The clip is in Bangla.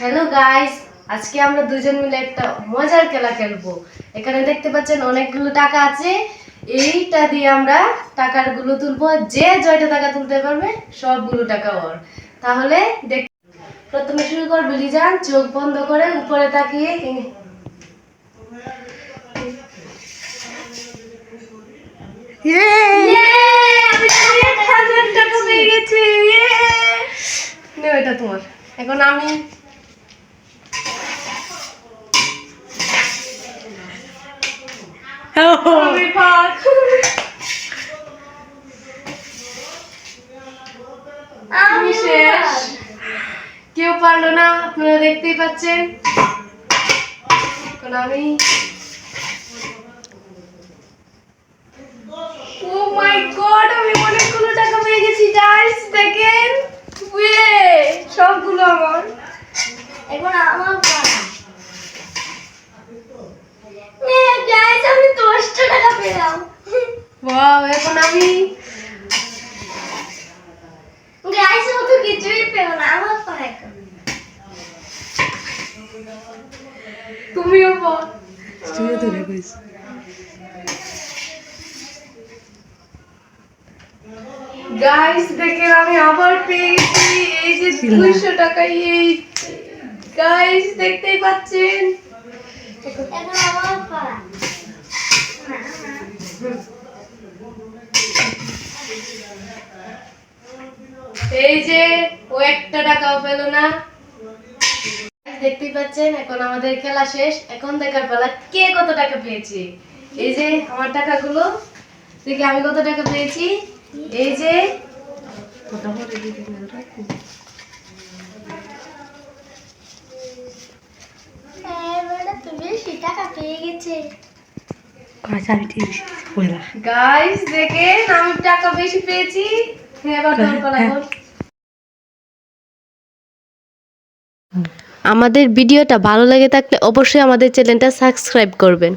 হ্যালো গাইস আজকে আমরা দুজন মিলে একটা মজার খেলা খেলব। এখানে দেখতে পাচ্ছেন অনেকগুলো টাকা আছে। এইটা দিয়ে আমরা টাকারগুলো তুলবো। যে জয়টা টাকা তুলতে পারবে সবগুলো টাকা ওর। তাহলে দেখ প্রথমে শুরু কর করব লিজান চোখ বন্ধ করে উপরে তাকিয়ে ওইটা তোমার। এখন আমি আমি শেষ কেউ পারল না আপনারা দেখতেই পাচ্ছেন আমি ও মাই আমি টাকা পেয়ে গেছি সবগুলো আমার এখন আমার পালা গাইস আমি দশটা টাকা পেলাম ওয়াও এখন আমি গাইস ও তো কিছুই পেল না আমার পালা এখন তুমিও বল গাইস দেখেন আমি আবার পেয়ে গেছি এই যে দুইশো টাকা এই গাইস দেখতেই পাচ্ছেন? এখন আমার পালা এই যে, ও একটা টাকাও পেল না। দেখতেই পাচ্ছেন, এখন আমাদের খেলা শেষ। এখন দেখার পালা কে কত টাকা পেয়েছে। এই যে, আমার টাকাগুলো। দেখি আমি কত টাকা পেয়েছি। এই যে এবারে তুমি বেশি টাকা পেয়ে গেছে। গাইস দেখেন আমি টাকা বেশি পেয়েছি। এবার তোর পালা বল। আমাদের ভিডিওটা ভালো লেগে থাকলে অবশ্যই আমাদের চ্যানেলটা সাবস্ক্রাইব করবেন।